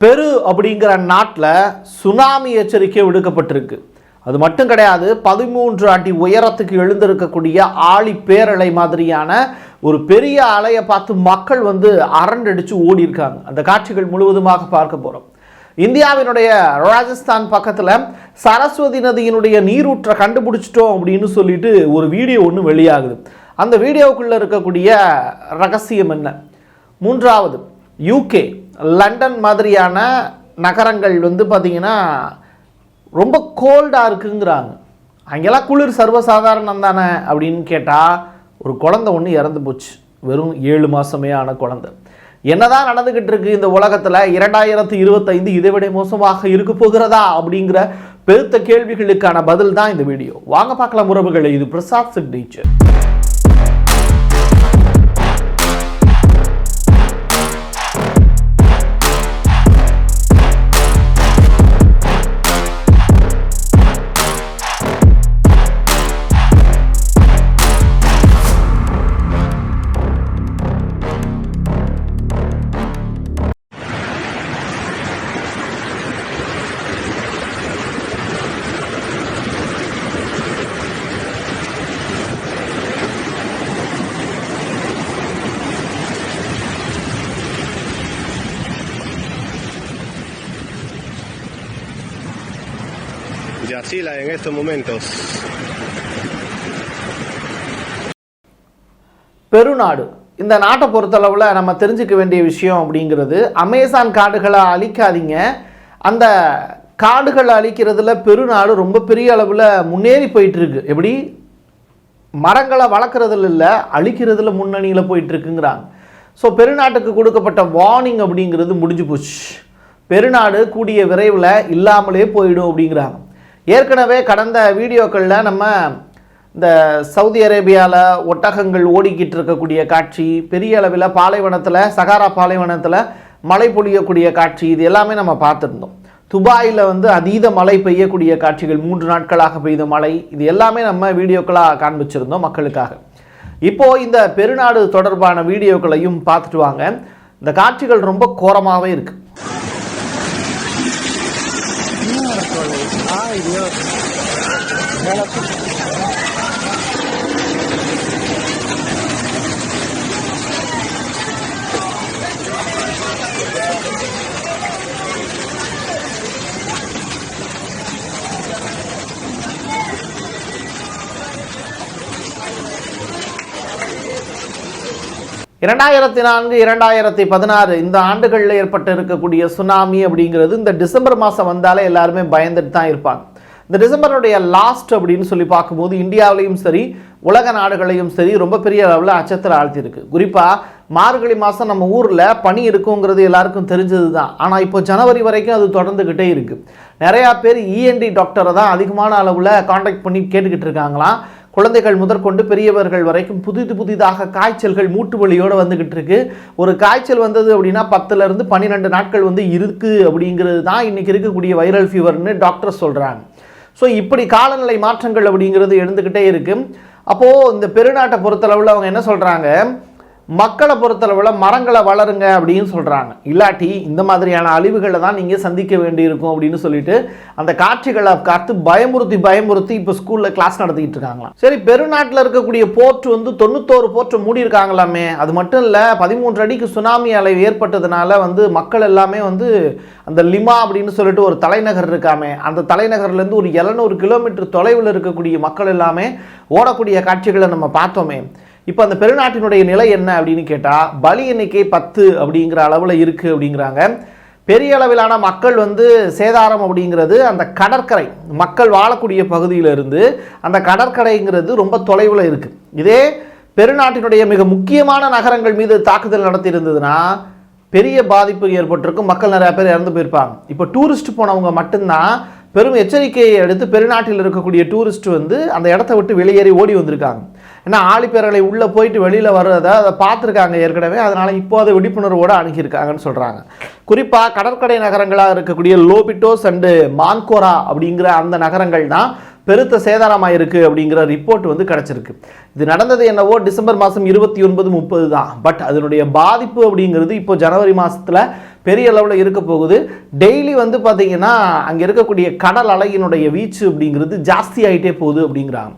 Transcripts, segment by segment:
பெரு அப்படிங்கிற நாட்டில் சுனாமி எச்சரிக்கை விடுக்கப்பட்டிருக்கு. அது மட்டும் கிடையாது பதிமூன்று அடி உயரத்துக்கு எழுந்திருக்கக்கூடிய ஆழி பேரலை மாதிரியான ஒரு பெரிய அலையை பார்த்து மக்கள் வந்து அரண்டடிச்சு ஓடி இருக்காங்க அந்த காட்சிகள் முழுவதுமாக பார்க்க போகிறோம் இந்தியாவினுடைய ராஜஸ்தான் பக்கத்தில் சரஸ்வதி நதியினுடைய நீரூற்றை கண்டுபிடிச்சிட்டோம் அப்படின்னு சொல்லிட்டு ஒரு வீடியோ ஒன்று வெளியாகுது. அந்த வீடியோவுக்குள்ளே இருக்கக்கூடிய ரகசியம் என்ன? மூன்றாவது யூகே லண்டன் மாதிரியான நகரங்கள் வந்து பார்த்திங்கன்னா ரொம்ப கோல்டாக இருக்குங்கிறாங்க. அங்கெல்லாம் குளிர் சர்வசாதாரணம் தானே அப்படின்னு கேட்டால் ஒரு குழந்த ஒன்று இறந்து போச்சு. வெறும் ஏழு மாதமே ஆன குழந்தை. என்னதான் நடந்துகிட்டு இருக்கு இந்த உலகத்தில்? இரண்டாயிரத்து இருபத்தைந்து இதை விட மோசமாக இருக்க போகிறதா? அப்படிங்கிற பெருத்த கேள்விகளுக்கான பதில் தான் இந்த வீடியோ. வாங்க பார்க்கலாம் உறவுகளை. இது Prasad signature. Yacila en estos momentos. பெருநாடு. இந்த நாட்டை பொறுத்தளவில் நம்ம தெரிஞ்சுக்க வேண்டிய விஷயம் அப்படிங்கிறது அமேசான் காடுகளை அழிக்காதீங்க. அந்த காடுகளை அழிக்கிறதுல பெருநாடு ரொம்ப பெரிய அளவில் முன்னேறி போயிட்டுருக்கு. எப்படி? மரங்களை வளர்க்குறதுல இல்லை அழிக்கிறதுல முன்னணியில் போயிட்டுருக்குங்கிறாங்க. ஸோ பெருநாட்டுக்கு கொடுக்கப்பட்ட வார்னிங் அப்படிங்கிறது முடிஞ்சு போச்சு. பெருநாடு கூடிய விரைவில் இல்லாமலே போயிடும் அப்படிங்கிறாங்க. ஏற்கனவே கடந்த வீடியோக்களில் நம்ம இந்த சவுதி அரேபியாவில் ஒட்டகங்கள் ஓடிக்கிட்டு இருக்கக்கூடிய காட்சி பெரிய அளவில் பாலைவனத்தில் சகாரா பாலைவனத்தில் மழை பொழியக்கூடிய காட்சி இது எல்லாமே நம்ம பார்த்துருந்தோம். துபாயில் வந்து அதீத மழை பெய்யக்கூடிய காட்சிகள் மூன்று நாட்களாக பெய்த மழை இது எல்லாமே நம்ம வீடியோக்களாக காண்பிச்சிருந்தோம் மக்களுக்காக. இப்போது இந்த பெருநாடு தொடர்பான வீடியோக்களையும் பார்த்துட்டு வாங்க. இந்த காட்சிகள் ரொம்ப கோரமாகவே இருக்குது இருக்கு இரண்டாயிரத்தி நான்கு இரண்டாயிரத்தி பதினாறு இந்த ஆண்டுகளில் ஏற்பட்டு இருக்கக்கூடிய சுனாமி அப்படிங்கிறது இந்த டிசம்பர் மாதம் வந்தாலே எல்லாருமே பயந்துட்டு தான் இருப்பாங்க. இந்த டிசம்பருடைய லாஸ்ட் அப்படின்னு சொல்லி பார்க்கும்போது இந்தியாவிலையும் சரி உலக நாடுகளையும் சரி ரொம்ப பெரிய அளவில் அச்சத்தில் ஆழ்த்தியிருக்கு. குறிப்பாக மார்கழி மாதம் நம்ம ஊரில் பனி இருக்குங்கிறது எல்லாருக்கும் தெரிஞ்சது தான் ஆனால் இப்போ ஜனவரி வரைக்கும் அது தொடர்ந்துக்கிட்டே இருக்குது நிறையா பேர் இஎன்டி டாக்டரை தான் அதிகமான அளவில் காண்டாக்ட் பண்ணி கேட்டுக்கிட்டு இருக்காங்களாம். குழந்தைகள் முதற்கொண்டு பெரியவர்கள் வரைக்கும் புதிது புதிதாக காய்ச்சல்கள் மூட்டு வலியோடு வந்துக்கிட்டு இருக்கு ஒரு காய்ச்சல் வந்தது அப்படின்னா பத்துலேருந்து பன்னிரெண்டு நாட்கள் வந்து இருக்குது அப்படிங்கிறது தான் இன்றைக்கி இருக்கக்கூடிய வைரல் ஃபீவர்னு டாக்டர் சொல்கிறாங்க ஸோ இப்படி காலநிலை மாற்றங்கள் அப்படிங்கிறது எழுந்துக்கிட்டே இருக்குது அப்போது இந்த பெருநாட்டை பொறுத்தளவில் அவங்க என்ன சொல்கிறாங்க மக்களை பொறுத்தளவில் மரங்களை வளருங்க அப்படின்னு சொல்கிறாங்க இல்லாட்டி இந்த மாதிரியான அழிவுகளை தான் நீங்கள் சந்திக்க வேண்டியிருக்கும் அப்படின்னு சொல்லிட்டு அந்த காட்சிகளை காத்து பயமுறுத்தி பயமுறுத்தி இப்போ ஸ்கூலில் கிளாஸ் நடத்திக்கிட்டு இருக்காங்களாம். சரி பெருநாட்டில் இருக்கக்கூடிய போர்ட் வந்து தொண்ணூத்தோரு போர்ட் மூடி இருக்காங்களாமே. அது மட்டும் இல்லை பதிமூன்று அடிக்கு சுனாமி அலை ஏற்பட்டதுனால வந்து மக்கள் எல்லாமே வந்து அந்த லிமா அப்படின்னு சொல்லிட்டு ஒரு தலைநகர் இருக்காமே. அந்த தலைநகர்லேருந்து ஒரு எழுநூறு கிலோமீட்டர் தொலைவில் இருக்கக்கூடிய மக்கள் எல்லாமே ஓடக்கூடிய காட்சிகளை நம்ம பார்த்தோமே. இப்போ அந்த பெருநாட்டினுடைய நிலை என்ன அப்படின்னு கேட்டால் பலி எண்ணிக்கை பத்து அப்படிங்கிற அளவில் இருக்குது அப்படிங்கிறாங்க. பெரிய அளவிலான மக்கள் வந்து சேதாரம் அப்படிங்கிறது அந்த கடற்கரை மக்கள் வாழக்கூடிய பகுதியிலிருந்து அந்த கடற்கரைங்கிறது ரொம்ப தொலைவில் இருக்குது இதே பெருநாட்டினுடைய மிக முக்கியமான நகரங்கள் மீது தாக்குதல் நடத்தியிருந்ததுன்னா பெரிய பாதிப்பு ஏற்பட்டிருக்கும். மக்கள் நிறையா பேர் இறந்து போயிருப்பாங்க. இப்போ டூரிஸ்ட் போனவங்க மட்டும்தான் பெரும் எச்சரிக்கையை எடுத்து பெருநாட்டில் இருக்கக்கூடிய டூரிஸ்ட் வந்து அந்த இடத்த விட்டு வெளியேறி ஓடி வந்திருக்காங்க. ஏன்னா ஆழிப்பேரலை உள்ளே போயிட்டு வெளியில் வர்றதை அதை பார்த்துருக்காங்க ஏற்கனவே. அதனால் இப்போ அதை விழிப்புணர்வோடு அணுகியிருக்காங்கன்னு சொல்கிறாங்க குறிப்பாக கடற்கரை நகரங்களாக இருக்கக்கூடிய லோபிட்டோஸ் அண்டு மான்கோரா அப்படிங்கிற அந்த நகரங்கள் தான் பெருத்த சேதாரமாக இருக்குது அப்படிங்கிற ரிப்போர்ட் வந்து கிடச்சிருக்கு. இது நடந்தது என்னவோ டிசம்பர் மாதம் இருபத்தி ஒன்பது முப்பது தான். பட் அதனுடைய பாதிப்பு அப்படிங்கிறது இப்போ ஜனவரி மாதத்தில் பெரிய அளவில் இருக்க போகுது. டெய்லி வந்து பார்த்திங்கன்னா அங்கே இருக்கக்கூடிய கடல் அலையினுடைய வீச்சு அப்படிங்கிறது ஜாஸ்தி ஆகிட்டே போகுது அப்படிங்கிறாங்க.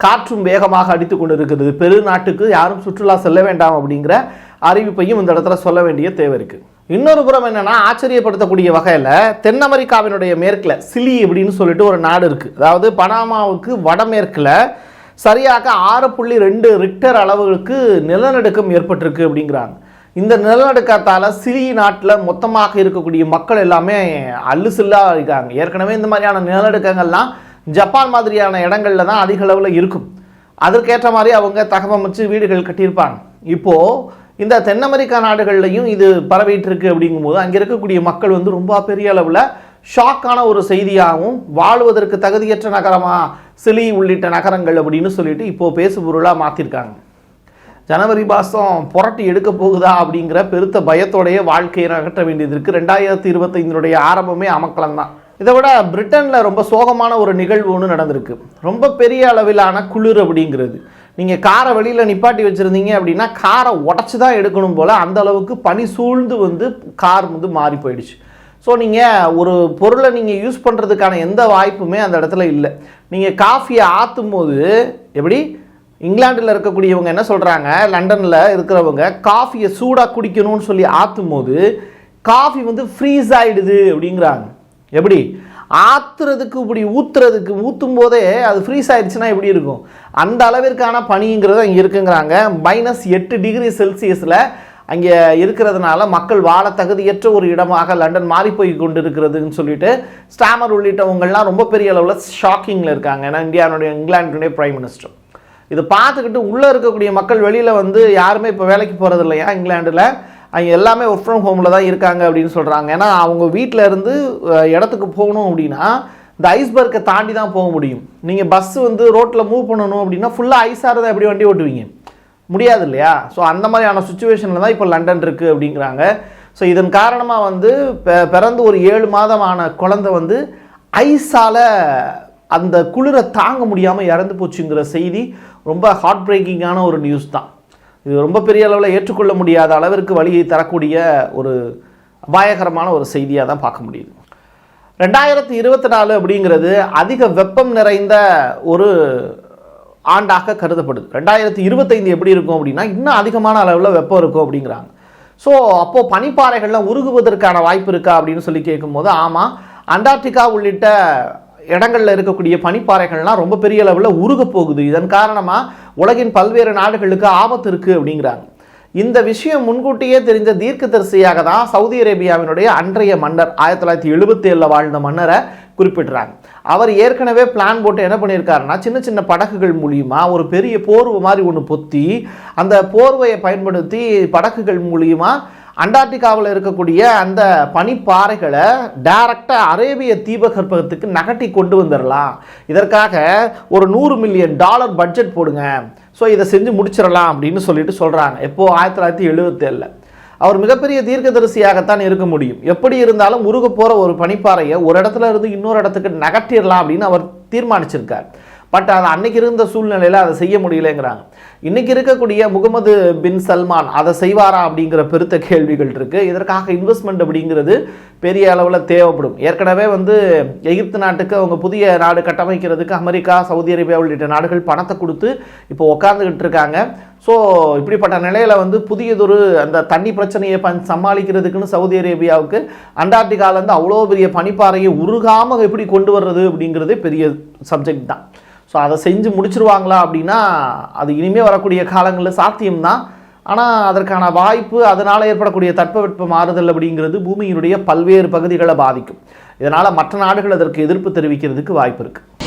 காற்றும் வேகமாக அடித்து கொண்டு இருக்கிறது பெருநாட்டுக்கு யாரும் சுற்றுலா செல்ல வேண்டாம் அப்படிங்கிற அறிவிப்பையும் இந்த இடத்துல சொல்ல வேண்டிய தேவை இருக்குது இன்னொரு புறம் என்னென்னா ஆச்சரியப்படுத்தக்கூடிய வகையில் தென் அமெரிக்காவினுடைய மேற்கில் சிலி அப்படின்னு சொல்லிட்டு ஒரு நாடு இருக்குது அதாவது பனாமாவுக்கு வடமேற்கில் சரியாக ஆறு புள்ளி ரெண்டு ரிக்டர் அளவுக்கு நிலநடுக்கம் ஏற்பட்டிருக்கு அப்படிங்கிறாங்க. இந்த நிலநடுக்கத்தால் சிலி நாட்டில் மொத்தமாக இருக்கக்கூடிய மக்கள் எல்லாமே அல்லு சில்லா இருக்காங்க ஏற்கனவே இந்த மாதிரியான நிலநடுக்கங்கள்லாம் ஜப்பான் மாதிரியான இடங்கள்ல தான் அதிக அளவில் இருக்கும். அதற்கேற்ற மாதிரி அவங்க தகவமைச்சு வீடுகள் கட்டியிருப்பாங்க. இப்போது இந்த தென் அமெரிக்கா நாடுகள்லையும் இது பரவிட்டு இருக்கு அப்படிங்கும்போது அங்கே இருக்கக்கூடிய மக்கள் வந்து ரொம்ப பெரிய அளவில் ஷாக்கான ஒரு செய்தியாகவும் வாழ்வதற்கு தகுதியற்ற நகரமாக சிலி உள்ளிட்ட நகரங்கள் அப்படின்னு சொல்லிட்டு இப்போது பேசு பொருளாக மாற்றிருக்காங்க ஜனவரி மாதம் புரட்டி எடுக்க போகுதா அப்படிங்கிற பெருத்த பயத்தோடைய வாழ்க்கையை நகற்ற வேண்டியது இருக்குது ரெண்டாயிரத்தி இருபத்தைந்தினுடைய ஆரம்பமே அமக்கலம் தான் இதை விட பிரிட்டனில் ரொம்ப சோகமான ஒரு நிகழ்வு ஒன்று நடந்திருக்கு. ரொம்ப பெரிய அளவிலான குளிர் அப்படிங்கிறது. நீங்கள் காரை வெளியில் நிப்பாட்டி வச்சுருந்தீங்க அப்படின்னா காரை உடச்சி தான் எடுக்கணும் போல் அந்த அளவுக்கு பனி சூழ்ந்து வந்து கார் வந்து மாறி போயிடுச்சு. ஸோ நீங்கள் ஒரு பொருளை நீங்கள் யூஸ் பண்ணுறதுக்கான எந்த வாய்ப்புமே அந்த இடத்துல இல்லை. நீங்கள் காஃபியை ஆற்றும் போது எப்படி? இங்கிலாண்டில் இருக்கக்கூடியவங்க என்ன சொல்கிறாங்க லண்டனில் இருக்கிறவங்க காஃபியை சூடாக குடிக்கணும்னு சொல்லி ஆற்றும் போது காஃபி வந்து ஃப்ரீஸ் ஆகிடுது அப்படிங்கிறாங்க. எப்படி? ஆத்துறதுக்கு இப்படி ஊத்துறதுக்கு ஊற்றும் போதே அது ஃப்ரீஸ் ஆயிடுச்சுன்னா எப்படி இருக்கும்? அந்த அளவிற்கான பனிங்கிறது அங்கே இருக்குங்கிறாங்க. மைனஸ் எட்டு டிகிரி செல்சியஸில் அங்கே இருக்கிறதுனால மக்கள் வாழ தகுதியற்ற ஒரு இடமாக லண்டன் மாறி போய் கொண்டு இருக்கிறதுன்னு சொல்லிட்டு ஸ்டாமர் உள்ளிட்டவங்கள்லாம் ரொம்ப பெரிய அளவில் ஷாக்கிங்கில் இருக்காங்க. ஏன்னா இந்தியாவுடைய இங்கிலாந்துடைய பிரைம் மினிஸ்டர் இதை பார்த்துக்கிட்டு உள்ளே இருக்கக்கூடிய மக்கள் வெளியில் வந்து யாருமே இப்போ வேலைக்கு போகிறது இல்லையா இங்கிலாண்டில் அவங்க எல்லாமே ஒர்க் ஃப்ரம் ஹோமில் தான் இருக்காங்க அப்படின்னு சொல்கிறாங்க ஏன்னா அவங்க வீட்டில் இருந்து இடத்துக்கு போகணும் அப்படின்னா இந்த ஐஸ்பர்க்கை தாண்டி தான் போக முடியும். நீங்கள் பஸ் வந்து ரோட்டில் மூவ் பண்ணணும் அப்படின்னா ஃபுல்லாக ஐஸாக இருந்தால் எப்படி வண்டி ஓட்டுவீங்க? முடியாது இல்லையா? ஸோ அந்த மாதிரியான சுச்சுவேஷனில் தான் இப்போ லண்டன் இருக்குது அப்படிங்கிறாங்க. ஸோ இதன் காரணமாக வந்து பிறந்து ஒரு ஏழு மாதமான குழந்தை வந்து ஐஸால் அந்த குளிரை தாங்க முடியாமல் இறந்து போச்சுங்கிற செய்தி ரொம்ப ஹார்ட் பிரேக்கிங்கான ஒரு நியூஸ் தான். இது ரொம்ப பெரிய அளவில் ஏற்றுக்கொள்ள முடியாத அளவிற்கு வழியை தரக்கூடிய ஒரு அபாயகரமான ஒரு செய்தியாக தான் பார்க்க முடியுது. ரெண்டாயிரத்தி இருபத்தி நாலு அப்படிங்கிறது அதிக வெப்பம் நிறைந்த ஒரு ஆண்டாக கருதப்படுது. ரெண்டாயிரத்தி இருபத்தைந்து எப்படி இருக்கும் அப்படின்னா இன்னும் அதிகமான அளவில் வெப்பம் இருக்கும் அப்படிங்கிறாங்க. ஸோ அப்போது பனிப்பாறைகள்லாம் உருகுவதற்கான வாய்ப்பு இருக்கா அப்படின்னு சொல்லி கேட்கும்போது ஆமாம் அண்டார்டிகா உள்ளிட்ட இடங்களில் இருக்கக்கூடிய பனிப்பாறைகள்லாம் ரொம்ப பெரிய அளவில் உருக போகுது. இதன் காரணமாக உலகின் பல்வேறு நாடுகளுக்கு ஆபத்து இருக்குது அப்படிங்கிறாங்க. இந்த விஷயம் முன்கூட்டியே தெரிஞ்ச தீர்க்கதரிசியாக தான் சவுதி அரேபியாவினுடைய அன்றைய மன்னர் ஆயிரத்தி தொள்ளாயிரத்தி எழுபத்தி ஏழில் வாழ்ந்த மன்னரை குறிப்பிடுறாங்க. அவர் ஏற்கனவே பிளான் போட்டு என்ன பண்ணியிருக்காருன்னா சின்ன சின்ன படகுகள் மூலியமா ஒரு பெரிய போர்வை மாதிரி ஒன்று பொத்தி அந்த போர்வையை பயன்படுத்தி படகுகள் மூலியமாக அண்டார்டிகாவில் இருக்கக்கூடிய அந்த பனிப்பாறைகளை டைரக்டாக அரேபிய தீபகற்பகத்துக்கு நகட்டி கொண்டு வந்துடலாம் இதற்காக ஒரு நூறு மில்லியன் டாலர் பட்ஜெட் போடுங்க. ஸோ இதை செஞ்சு முடிச்சிடலாம் அப்படின்னு சொல்லிட்டு சொல்கிறாங்க எப்போது ஆயிரத்தி தொள்ளாயிரத்தி எழுபத்தேழில் அவர் மிகப்பெரிய தீர்க்கதரிசியாகத்தான் இருக்க முடியும். எப்படி இருந்தாலும் உருக போகிற ஒரு பனிப்பாறையை ஒரு இடத்துல இருந்து இன்னொரு இடத்துக்கு நகட்டிடலாம் அப்படின்னு அவர் தீர்மானிச்சிருக்கார். பட் அது அன்னைக்கு இருந்த சூழ்நிலையில் அதை செய்ய முடியலைங்கிறாங்க. இன்னைக்கு இருக்கக்கூடிய முகமது பின் சல்மான் அதை செய்வாரா அப்படிங்கிற பெருத்த கேள்விகள் இருக்குது இதற்காக இன்வெஸ்ட்மெண்ட் அப்படிங்கிறது பெரிய அளவில் தேவைப்படும். ஏற்கனவே வந்து எகிப்து நாட்டுக்கு அவங்க புதிய நாடு கட்டமைக்கிறதுக்கு அமெரிக்கா சவுதி அரேபியா உள்ளிட்ட நாடுகள் பணத்தை கொடுத்து இப்போ உட்காந்துக்கிட்டு இருக்காங்க. ஸோ இப்படிப்பட்ட நிலையில் வந்து புதியதொரு அந்த தண்ணி பிரச்சனையை பண் சமாளிக்கிறதுக்குன்னு சவுதி அரேபியாவுக்கு அண்டார்டிகாலேருந்து அவ்வளோ பெரிய பனிப்பாறையை உருகாமல் எப்படி கொண்டு வர்றது அப்படிங்கிறது பெரிய சப்ஜெக்ட் தான். ஸோ அதை செஞ்சு முடிச்சிருவாங்களா அப்படின்னா அது இனிமேல் வரக்கூடிய காலங்களில் சாத்தியம்தான். ஆனால் அதற்கான வாய்ப்பு அதனால் ஏற்படக்கூடிய தட்பவெட்ப மாறுதல் அப்படிங்கிறது பூமியினுடைய பல்வேறு பகுதிகளை பாதிக்கும். இதனால் மற்ற நாடுகள் அதற்கு எதிர்ப்பு தெரிவிக்கிறதுக்கு வாய்ப்பு இருக்குது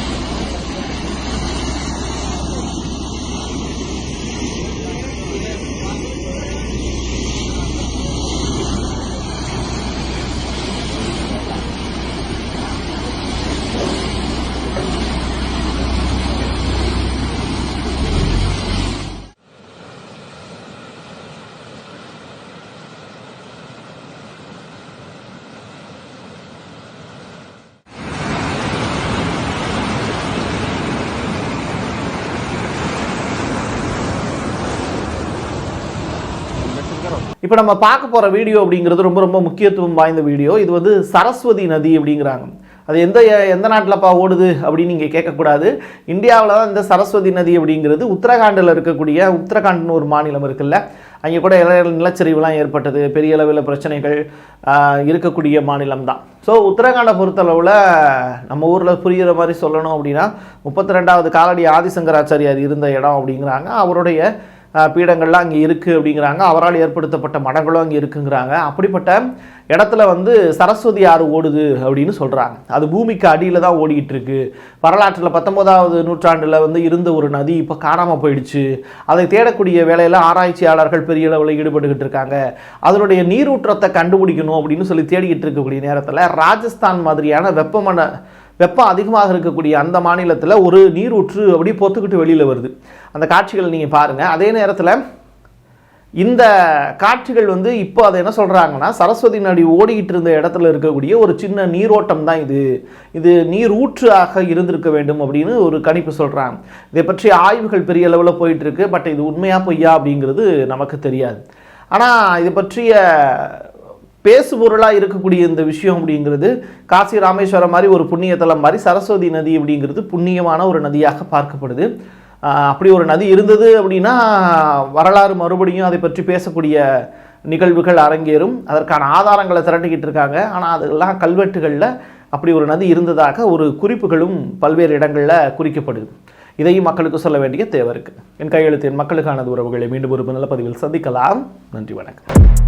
இப்போ நம்ம பார்க்க போகிற வீடியோ அப்படிங்கிறது ரொம்ப ரொம்ப முக்கியத்துவம் வாய்ந்த வீடியோ. இது வந்து சரஸ்வதி நதி அப்படிங்கிறாங்க. அது எந்த எந்த நாட்டிலப்பா ஓடுது அப்படின்னு நீங்கள் கேட்கக்கூடாது. இந்தியாவில் தான் இந்த சரஸ்வதி நதி அப்படிங்கிறது. உத்தரகாண்டில் இருக்கக்கூடிய உத்தரகாண்ட்னு ஒரு மாநிலம் இருக்குல்ல. அங்கே கூட இல- நிலச்சரிவுலாம் ஏற்பட்டது. பெரிய அளவில் பிரச்சனைகள் இருக்கக்கூடிய மாநிலம் தான். ஸோ உத்தரகாண்டை பொறுத்தளவில் நம்ம ஊரில் புரிகிற மாதிரி சொல்லணும் அப்படின்னா முப்பத்தி ரெண்டாவது காலடி ஆதிசங்கராச்சாரியார் இருந்த இடம் அப்படிங்கிறாங்க. அவருடைய பீடங்கள்லாம் அங்கே இருக்குது அப்படிங்கிறாங்க. அவரால் ஏற்படுத்தப்பட்ட மடங்களும் அங்கே இருக்குங்கிறாங்க. அப்படிப்பட்ட இடத்துல வந்து சரஸ்வதி ஆறு ஓடுது அப்படின்னு சொல்கிறாங்க அது பூமிக்கு அடியில் தான் ஓடிக்கிட்டு இருக்கு. வரலாற்றில் பத்தொன்பதாவது நூற்றாண்டில் வந்து இருந்த ஒரு நதி இப்போ காணாமல் போயிடுச்சு. அதை தேடக்கூடிய வேலையில் ஆராய்ச்சியாளர்கள் பெரிய அளவில் ஈடுபட்டுக்கிட்டு இருக்காங்க. அதனுடைய நீரூற்றத்தை கண்டுபிடிக்கணும் அப்படின்னு சொல்லி தேடிக்கிட்டு இருக்கக்கூடிய நேரத்தில் ராஜஸ்தான் மாதிரியான வெப்பமன வெப்பம் அதிகமாக இருக்கக்கூடிய அந்த மாநிலத்தில் ஒரு நீரூற்று அப்படி பொத்துக்கிட்டு வெளியில் வருது. அந்த காட்சிகளை நீங்கள் பாருங்கள் அதே நேரத்தில் இந்த காட்சிகள் வந்து இப்போ அதை என்ன சொல்கிறாங்கன்னா சரஸ்வதி நடி ஓடிக்கிட்டு இருந்த இடத்துல இருக்கக்கூடிய ஒரு சின்ன நீரோட்டம் தான் இது. இது நீர் ஊற்றாக இருந்திருக்க வேண்டும் அப்படின்னு ஒரு கணிப்பு சொல்கிறாங்க இதை பற்றி ஆய்வுகள் பெரிய அளவில் போயிட்டுருக்கு பட் இது உண்மையாக பொய்யா அப்படிங்கிறது நமக்கு தெரியாது. ஆனால் இது பற்றிய பேசுபொருளாக இருக்கக்கூடிய இந்த விஷயம் அப்படிங்கிறது காசி ராமேஸ்வரம் மாதிரி ஒரு புண்ணியத்தலம் மாதிரி சரஸ்வதி நதி அப்படிங்கிறது புண்ணியமான ஒரு நதியாக பார்க்கப்படுது. அப்படி ஒரு நதி இருந்தது அப்படின்னா வரலாறு மறுபடியும் அதை பற்றி பேசக்கூடிய நிகழ்வுகள் அரங்கேறும். அதற்கான ஆதாரங்களை திரட்டிக்கிட்டு இருக்காங்க. ஆனால் அதெல்லாம் கல்வெட்டுகளில் அப்படி ஒரு நதி இருந்ததாக ஒரு குறிப்புகளும் பல்வேறு இடங்களில் குறிக்கப்படுது. இதையும் மக்களுக்கு சொல்ல வேண்டிய தேவை இருக்குது என் கையெழுத்து என் மக்களுக்கானது உறவுகளை மீண்டும் ஒரு நல்ல பதிவில் சந்திக்கலாம். நன்றி வணக்கம்.